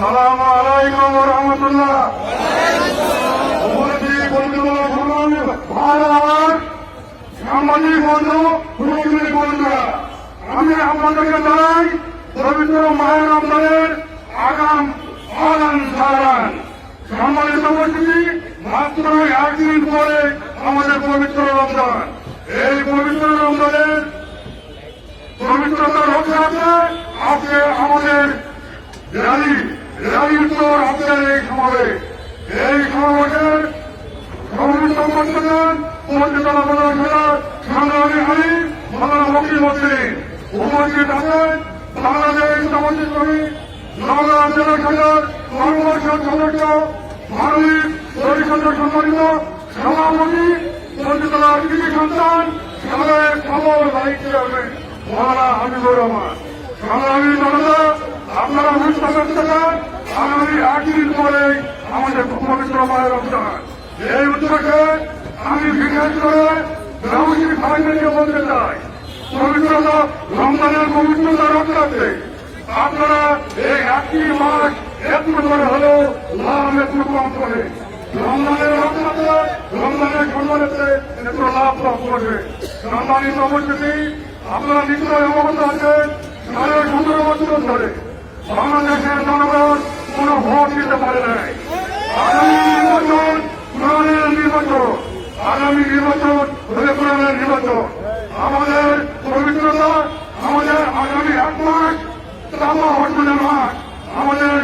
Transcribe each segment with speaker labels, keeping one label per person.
Speaker 1: সালাম আলাইকুম রহমতুল্লাহ সাংবাদিক বন্ধু মুসলিম বন্ধুরা, আমি আপনাদেরকে জানাই, পবিত্র মায়ের রমজানের আগাম আগাম সারান সম্মানিত উপস্থিতি, মাত্র একদিন পরে আমাদের পবিত্র রমজান। এই পবিত্র রমজানের পবিত্রতা রক্ষার্থে আজকে আমাদের র্যালি র্যালি উত্তর আপনার এই সমাবেশ এই সমাবেশের সমাবেশ সম্পর্কের উপজেলা প্রধান জেলার সংগ্রামী আলী মালানা মকিল মন্ত্রী উপস্থিত আছেন। বাংলাদেশ সমাজের কর্মী নগর জেলা শাখার কর্মপরিষদ সদস্য, মানবিক পরিষদ সম্মানিত সভাপতি উপজেলার কৃষি সন্তান সাবেক খবর দায়িত্ব চেয়ারম্যান মহারা হাবিবুর রহমান সংগ্রামী জনতা আপনারা বুঝতে পারছেন আগামী একদিন পরে আমাদের পবিত্র মায়ের রমজান এই উদ্যোগে আমি বিশেষ করে ব্যবসায়িক ভাইদেরকে বলতে চাই, পবিত্রতা, রমজানের পবিত্রতা রক্ষাতে আপনারা এই একটি মাস একটু করে হলেও লাভ একটু কম করে। রমজানের রক্ষাতে রমজানের সম্মানেতে একটু লাভ কম করবে। সম্মানিত উপস্থিতি, আপনারা নিশ্চয় অবগত আছেন, সাড়ে সতেরো বছর ধরে বাংলাদেশের জনগণ কোন ভোট দিতে পারে নাই। আগামী নির্বাচন কোরআনের নির্বাচন। আগামী নির্বাচন হলে কোরআনের নির্বাচন। আমাদের পবিত্রতা, আমাদের আগামী এক মাস তামা অর্জনের মাস। আমাদের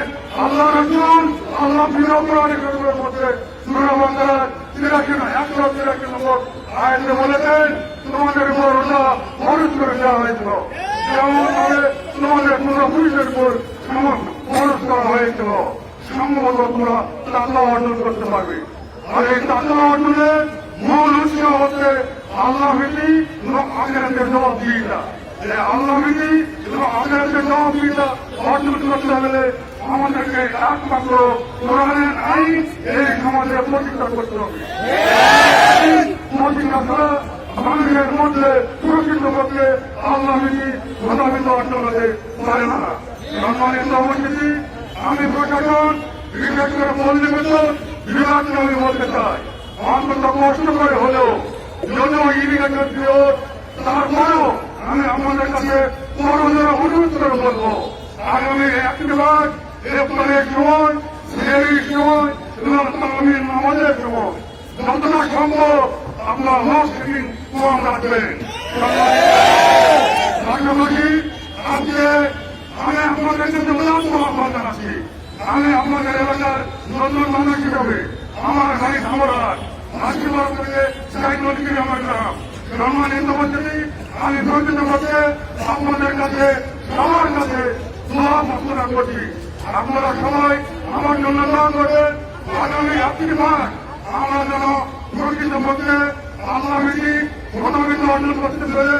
Speaker 1: আল্লাহ রসুন আল্লাহ বিরোধ কোরআনের মধ্যে সুরবাংলা তিরাশি একশো তিরাশি নম্বর আয়তে বলেছেন, তোমাদের উপর ওটা খরচ করে দেওয়া হয়েছিল। যেমন তোমাদের পূর্বপুরুষের উপর খরচ করা হয়েছিল সম্ভবত তোমরা টাকা অর্জন করতে পারবে। আর এই টাকা অর্জনের মূল উৎস হচ্ছে আল্লাহ ভীতি এবং আখেরাতের জবাবদিহিতা। আল্লাহ ভীতি এবং আখেরাতের জবাবদিহিতা অর্জন করতে হলে আমাদেরকে একমাত্র কোরআনের আইন এই সমাজে প্রতিষ্ঠা করতে হবে। প্রতিষ্ঠা ছাড়া মানুষের মধ্যে সুরক্ষিত করতে আল্লাহ ভীতি প্রধাবিত অর্জন হতে পারে না। সম্মানিত উপস্থিতি আমি প্রশাসন, বিশেষ করে পল্লী বিদ্যুৎ বিভাগকে আমি বলতে চাই। অন্তত কষ্ট করে হলেও যদিও ইরিগেশন পিরিয়ড তারপরেও আমি আপনাদের কাছে করোনার অনুরোধ করে বলব, আগামী একটি মাস এপ্রিলের সময় ফেরির সময় এবং আগামী নামাজের সময়, যতটা সম্ভব আপনার মসজিদ কম রাখবেন। পাশাপাশি আজকে আমি আপনাদের কাছে উদাত্ত আহ্বান জানাচ্ছি আমি আপনাদের এলাকার নতুন মানুষ হিসাবে আমার গাড়ি ধামরাজ আশীর্বাদ থেকে সাই নদীকে আমার গ্রাম সম্মানিত মন্ত্রী আমি প্রকৃত পক্ষে আপনাদের কাছে, সবার কাছে প্রার্থনা করছি। আপনারা সবাই আমার জন্য দোয়া করবেন। আগামী একটি মাস আমরা যেন প্রকৃত পক্ষে আল্লাহ বিধি প্রথমিত অর্জন করতে পেরে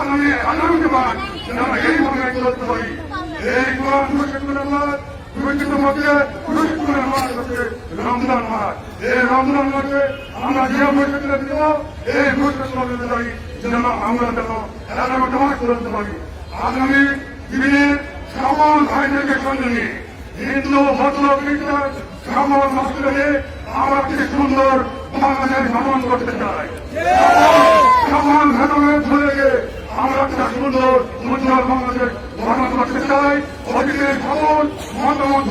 Speaker 1: আগামী আগামী মাস যেন এইভাবে চলতে পারি। কোরআন প্রশিক্ষণের মাস প্রকৃত পক্ষে প্রশিক্ষণের মাস হচ্ছে রমজান মাস। এই রমজান মাসে আমরা যে প্রশিক্ষণ দিব, এই প্রশিক্ষণ অনুযায়ী যেন আমরা যেন এগারোটা মাস চলতে পারি। আগামী দিনে সকল ভাইদেরকে সঙ্গে নিয়ে হিন্দু ভদ্র খ্রিস্টান সকল একটি সুন্দর বাংলাদেশ ভ্রমণ করতে চাই। সকল ভেতরে ধরে গিয়ে আমরা একটা সুন্দর উজ্জ্বল বাংলাদেশ ভ্রমণ করতে চাই।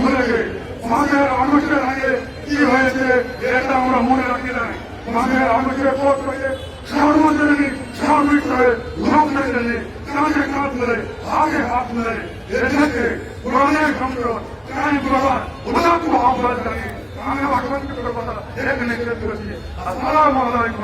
Speaker 1: ধরে গিয়ে মাঝের আগস্টের আগে কি হয়েছে এটা আমরা মনে রাখি নাই। মাঝের আগস্টের পর থেকে সর্বজনীন সার্বিক হয়ে লোকদের জন্য কাঁধে কাঁধ মেলে আগে হাত মেলে এসেছে কোরআনের সংগ্রহ কাই করার উদাত্ত আহ্বান জানিয়ে আমি আমার সংক্ষিপ্ত কথা এখানে শেষ করেছি। আসসালামু আলাইকুম